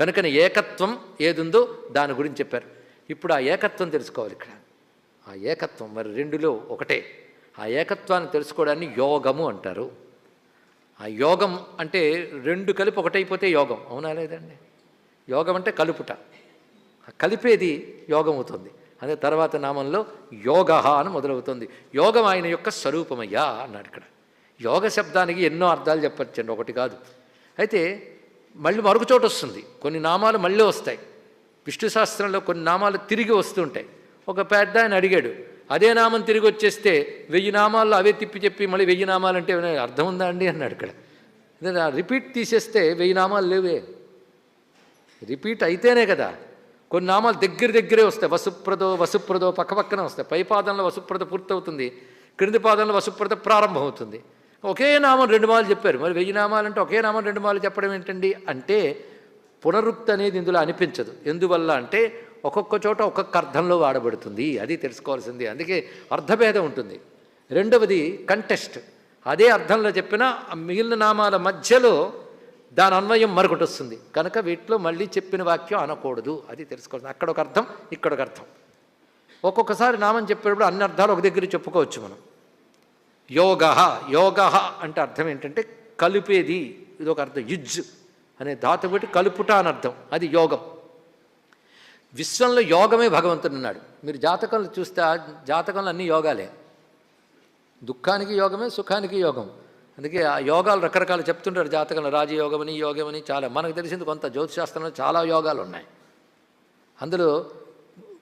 కనుకని ఏకత్వం ఏదుందో దాని గురించి చెప్పారు. ఇప్పుడు ఆ ఏకత్వం తెలుసుకోవాలి ఇక్కడ. ఆ ఏకత్వం మరి రెండులో ఒకటే. ఆ ఏకత్వాన్ని తెలుసుకోవడాన్ని యోగము అంటారు. ఆ యోగం అంటే రెండు కలిపి ఒకటైపోతే యోగం. అవునా లేదండి? యోగం అంటే కలుపుట. కలిపేది యోగం అవుతుంది అదే తర్వాత నామంలో యోగ అని మొదలవుతుంది. యోగం ఆయన యొక్క స్వరూపమయ్యా అన్నాడు ఇక్కడ. యోగ శబ్దానికి ఎన్నో అర్థాలు చెప్పచ్చండి. ఒకటి కాదు. అయితే మళ్ళీ మరొక చోట వస్తుంది. కొన్ని నామాలు మళ్ళీ వస్తాయి. విష్ణు శాస్త్రంలో కొన్ని నామాలు తిరిగి వస్తుంటాయి ఒక పెద్ద ఆయన అడిగాడు అదే నామం తిరిగి వచ్చేస్తే వెయ్యి నామాల్లో అవే తిప్పి చెప్పి మళ్ళీ వెయ్యి నామాలు అంటే ఏమైనా అర్థం ఉందా అండి? అన్నాడు ఇక్కడ. రిపీట్ తీసేస్తే వెయ్యి నామాలు లేవే. రిపీట్ అయితేనే కదా. కొన్ని నామాలు దగ్గర దగ్గరే వస్తాయి. వసుప్రదో వసుప్రదో పక్క పక్కన వస్తాయి. పై పాదంలో వసుప్రద పూర్తవుతుంది. క్రింది పాదంలో వసుప్రద ప్రారంభమవుతుంది. ఒకే నామం రెండు మాలు చెప్పారు. మరి వెయ్యి నామాలంటే ఒకే నామం రెండు మాలు చెప్పడం ఏంటండి? అంటే పునరుక్తి అనేది ఇందులో అనిపించదు. ఎందువల్ల అంటే ఒక్కొక్క చోట ఒక్కొక్క అర్థంలో వాడబడుతుంది. అది తెలుసుకోవాల్సింది. అందుకే అర్థభేదం ఉంటుంది. రెండవది కంటెస్ట్ అదే అర్థంలో చెప్పిన మిగిలిన నామాల మధ్యలో దాని అన్వయం మరొకటి వస్తుంది. కనుక వీటిలో మళ్ళీ చెప్పిన వాక్యం అనకూడదు. అది తెలుసుకోవాలి అక్కడ ఒక అర్థం ఇక్కడ ఒక అర్థం. ఒక్కొక్కసారి నామం చెప్పేటప్పుడు అన్ని అర్థాలు ఒక దగ్గర చెప్పుకోవచ్చు మనం. యోగ యోగ అంటే అర్థం ఏంటంటే కలిపేది. ఇది ఒక అర్థం. యుజ్ అనే ధాతు పెట్టి కలుపుట అని అర్థం. అది యోగం. విశ్వంలో యోగమే భగవంతుడు అన్నాడు. మీరు జాతకంలో చూస్తే జాతకంలో అన్ని యోగాలే. దుఃఖానికి యోగమే సుఖానికి యోగం. అందుకే ఆ యోగాలు రకరకాలు చెప్తుంటారు జాతకంలో. రాజయోగమని యోగమని చాలా. మనకు తెలిసింది కొంత జ్యోతిశాస్త్రంలో చాలా యోగాలు ఉన్నాయి. అందులో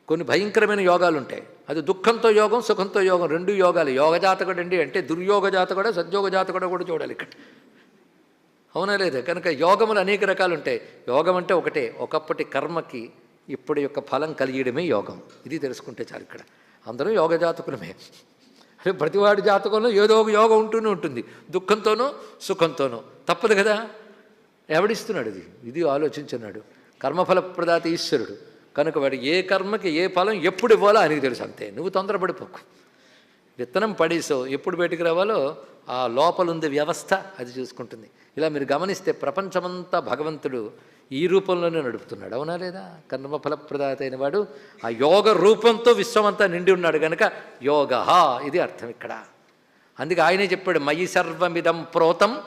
కొన్ని భయంకరమైన యోగాలు ఉంటాయి. అది దుఃఖంతో యోగం సుఖంతో యోగం. రెండు యోగాలు. యోగ జాతకుడు అండి అంటే దుర్యోగ జాతకుడ సద్యోగ జాతకుడ కూడా చూడాలి ఇక్కడ. అవునా లేదు? కనుక యోగములు అనేక రకాలు ఉంటాయి. యోగం అంటే ఒకటే. ఒకప్పటి కర్మకి ఇప్పుడు యొక్క ఫలం కలిగడమే యోగం. ఇది తెలుసుకుంటే చాలు ఇక్కడ. అందరూ యోగ జాతకులమే. అరే ప్రతివాడి జాతకంలో ఏదో ఒక యోగం ఉంటూనే ఉంటుంది. దుఃఖంతోనో సుఖంతోనో. తప్పదు కదా? ఎవడిస్తున్నాడు ఇది? ఇది ఆలోచించున్నాడు కర్మఫల ప్రదాత ఈశ్వరుడు. కనుక వాడు ఏ కర్మకి ఏ ఫలం ఎప్పుడు ఇవ్వాలో ఆయనకు తెలుసు అంతే. నువ్వు తొందరపడిపోకు. విత్తనం పడేసో ఎప్పుడు బయటికి రావాలో ఆ లోపల ఉంది వ్యవస్థ అది చూసుకుంటుంది. ఇలా మీరు గమనిస్తే ప్రపంచమంతా భగవంతుడు ఈ రూపంలోనే నడుపుతున్నాడు. అవునా లేదా? కర్మఫలప్రదాత అయిన వాడు ఆ యోగ రూపంతో విశ్వమంతా నిండి ఉన్నాడు కనుక యోగ ఇది అర్థం ఇక్కడ. అందుకే ఆయనే చెప్పాడు మయి సర్వమిదం ప్రోతం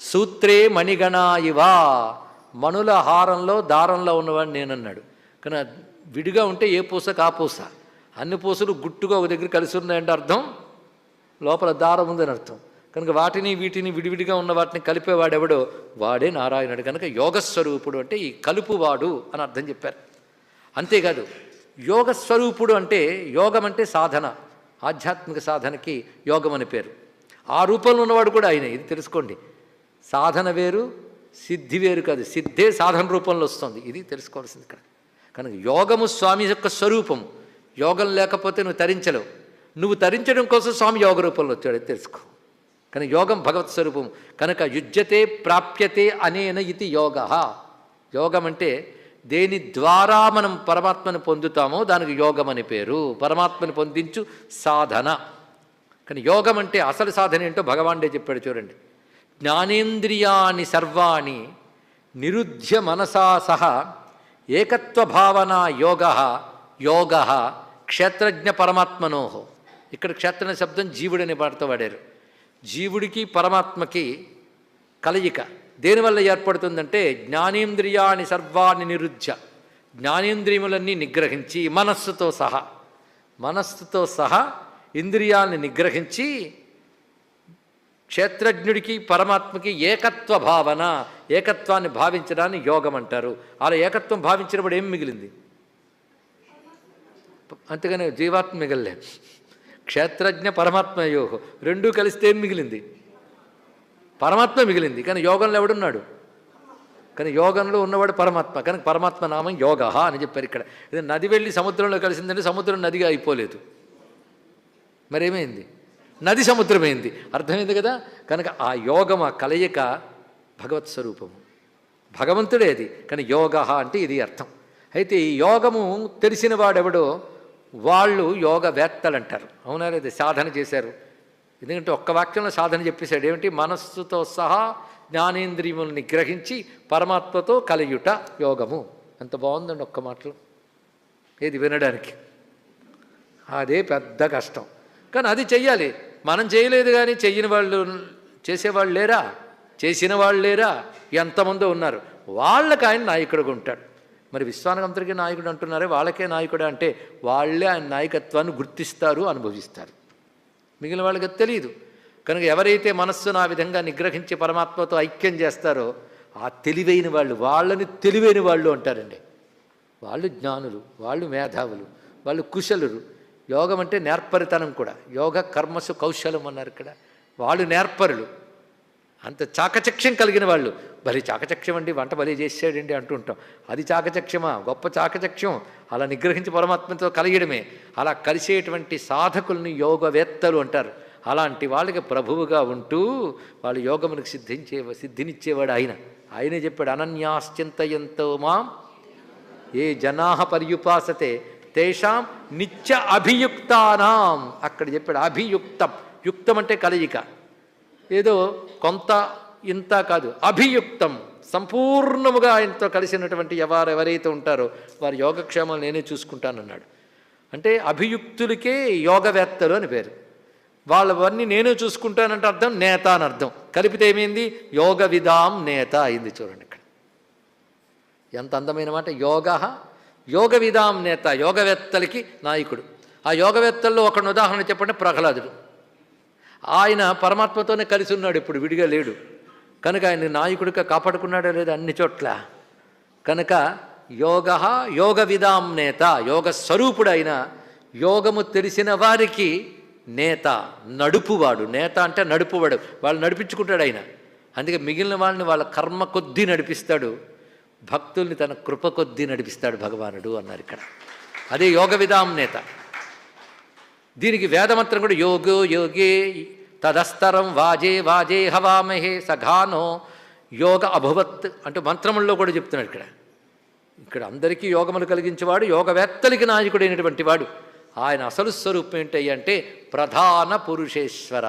సూత్రే మణిగణాయివా. ఇవా మణుల హారంలో దారంలో ఉన్నవాడు నేనన్నాడు. కానీ విడిగా ఉంటే ఏ పూసకు ఆ పూస. అన్ని పూసలు గుట్టుగా ఒక దగ్గర కలిసి ఉన్నాయంటే అర్థం? లోపల దారం ఉందని అర్థం. కనుక వాటిని వీటిని విడివిడిగా ఉన్న వాటిని కలిపేవాడెవడో? వాడే నారాయణుడు. కనుక యోగస్వరూపుడు అంటే ఈ కలుపువాడు అని అర్థం చెప్పారు. అంతేకాదు యోగస్వరూపుడు అంటే యోగం అంటే సాధన. ఆధ్యాత్మిక సాధనకి యోగం అని పేరు. ఆ రూపంలో ఉన్నవాడు కూడా ఆయన. ఇది తెలుసుకోండి. సాధన వేరు సిద్ధి వేరు కాదు. సిద్ధే సాధన రూపంలో వస్తుంది. ఇది తెలుసుకోవాల్సింది ఇక్కడ. కనుక యోగము స్వామి యొక్క స్వరూపము యోగం లేకపోతే నువ్వు తరించలేవు. నువ్వు తరించడం కోసం స్వామి యోగ రూపంలో వచ్చాడు తెలుసుకో. కానీ యోగం భగవత్ స్వరూపం. కనుక యుజ్యతే ప్రాప్యతే అనేన ఇది యోగ. యోగం అంటే దేని ద్వారా మనం పరమాత్మను పొందుతామో దానికి యోగం అని పేరు. పరమాత్మని పొందించు సాధన. కానీ యోగం అంటే అసలు సాధన ఏంటో భగవానుడే చెప్పాడు చూడండి. జ్ఞానేంద్రియాని సర్వాణి నిరుధ్య మనసా సహా ఏకత్వ భావన యోగ యోగ క్షేత్రజ్ఞ పరమాత్మనోహో ఇక్కడ క్షేత్ర శబ్దం జీవుడని పాటతో వాడారు. జీవుడికి పరమాత్మకి కలయిక. దేనివల్ల ఏర్పడుతుందంటే జ్ఞానేంద్రియాని సర్వాన్ని నిరుధ్య జ్ఞానేంద్రియములన్నీ నిగ్రహించి మనస్సుతో సహా మనస్సుతో సహా ఇంద్రియాల్ని నిగ్రహించి క్షేత్రజ్ఞుడికి పరమాత్మకి ఏకత్వ భావన ఏకత్వాన్ని భావించడాన్ని యోగం అంటారు. అలా ఏకత్వం భావించినప్పుడు ఏం మిగిలింది? అంతేగాని జీవాత్మ మిగలలే. క్షేత్రజ్ఞ పరమాత్మయో రెండూ కలిస్తే ఏం మిగిలింది? పరమాత్మ మిగిలింది. కానీ యోగంలో ఎవడున్నాడు? కానీ యోగంలో ఉన్నవాడు పరమాత్మ. కనుక పరమాత్మ నామం యోగ అని చెప్పారు ఇక్కడ. ఇది నది వెళ్ళి సముద్రంలో కలిసిందంటే సముద్రం నదిగా అయిపోలేదు. మరేమైంది? నది సముద్రమైంది. అర్థమైంది కదా? కనుక ఆ యోగం ఆ కలయిక భగవత్ స్వరూపము. భగవంతుడే అది. కానీ యోగ అంటే ఇది అర్థం. అయితే ఈ యోగము తెలిసిన వాడెవడో? వాళ్ళు యోగవేత్తలు అంటారు. అవునా లేదు? సాధన చేశారు. ఎందుకంటే ఒక్క వాక్యంలో సాధన చెప్పేశాడు. ఏమిటి? మనస్సుతో సహా జ్ఞానేంద్రియములను గ్రహించి పరమాత్మతో కలయుట యోగము. ఎంత బాగుందండి ఒక్క మాటలో. ఏది వినడానికి? అదే పెద్ద కష్టం. కానీ అది చెయ్యాలి. మనం చేయలేదు కానీ చెయ్యని వాళ్ళు చేసేవాళ్ళు లేరా? చేసిన వాళ్ళు లేరా? ఎంతమందో ఉన్నారు. వాళ్ళకి ఆయన నాయకుడుగా ఉంటాడు. మరి విశ్వానగంతరికి నాయకుడు అంటున్నారే వాళ్ళకే నాయకుడు అంటే వాళ్ళే ఆయన నాయకత్వాన్ని గుర్తిస్తారు అనుభవిస్తారు. మిగిలిన వాళ్ళకి తెలియదు కనుక ఎవరైతే మనస్సును ఆ విధంగా నిగ్రహించి పరమాత్మతో ఐక్యం చేస్తారో ఆ తెలివైన వాళ్ళు వాళ్ళని తెలివైన వాళ్ళు అంటారండి. వాళ్ళు జ్ఞానులు వాళ్ళు మేధావులు వాళ్ళు కుశలురు యోగం అంటే నేర్పరితనం కూడా. యోగ కర్మసు కౌశలం అన్నారు ఇక్కడ. వాళ్ళు నేర్పరులు. అంత చాకచక్ష్యం కలిగిన వాళ్ళు. భలే చాకచక్ష్యం అండి వంట భలే చేసాడండి అంటుంటాం. అది చాకచక్ష్యమా? గొప్ప చాకచక్ష్యం. అలా నిగ్రహించి పరమాత్మతో కలిగడమే అలా కలిసేటువంటి సాధకుల్ని యోగవేత్తలు అంటారు. అలాంటి వాళ్ళకి ప్రభువుగా ఉంటూ వాళ్ళు యోగమునికి సిద్ధించే సిద్ధినిచ్చేవాడు ఆయన. ఆయనే చెప్పాడు అనన్యాశ్చింతయంతో మాం ఏ జనా పర్యుపాసతే. తేషాం నిత్య అభియుక్తానాం. అక్కడ చెప్పాడు అభియుక్తం. యుక్తం అంటే కలయిక. ఏదో కొంత ఇంత కాదు అభియుక్తం. సంపూర్ణముగా ఆయనతో కలిసినటువంటి ఎవరు ఎవరైతే ఉంటారో వారి యోగక్షేమాలు నేనే చూసుకుంటానన్నాడు. అంటే అభియుక్తులకే యోగవేత్తలు అని పేరు. వాళ్ళవన్నీ నేనే చూసుకుంటానంటే అర్థం నేత అని అర్థం. కలిపితే ఏమైంది? యోగ విధాం నేత అయింది చూడండి ఇక్కడ. ఎంత అందమైన మాట. యోగ యోగ విధాం నేత యోగవేత్తలకి నాయకుడు. ఆ యోగవేత్తల్లో ఒకడిని ఉదాహరణ చెప్పండి ప్రహ్లాదుడు. ఆయన పరమాత్మతోనే కలిసి ఉన్నాడు ఇప్పుడు విడిగా లేడు. కనుక ఆయన నాయకుడిగా కాపాడుకున్నాడో లేదా అన్ని చోట్ల? కనుక యోగ యోగ విధాం నేత యోగ స్వరూపుడైన యోగము తెలిసిన వారికి నేత నడుపువాడు. నేత అంటే నడుపువాడు. వాళ్ళు నడిపించుకుంటాడు ఆయన. అందుకే మిగిలిన వాళ్ళని వాళ్ళ కర్మ కొద్దీ నడిపిస్తాడు. భక్తుల్ని తన కృప కొద్దీ నడిపిస్తాడు భగవానుడు అన్నారు ఇక్కడ. అదే యోగ విధాం నేత. దీనికి వేదమంత్రం కూడా యోగో యోగే తదస్తరం వాజే వాజే హవామహే సఘానో యోగ అభవత్ అంటూ మంత్రముల్లో కూడా చెప్తున్నాడు ఇక్కడ. ఇక్కడ అందరికీ యోగములు కలిగించేవాడు యోగవేత్తలకి నాయకుడైనటువంటి వాడు. ఆయన అసలు స్వరూపం ఏంటంటే ప్రధాన పురుషేశ్వర.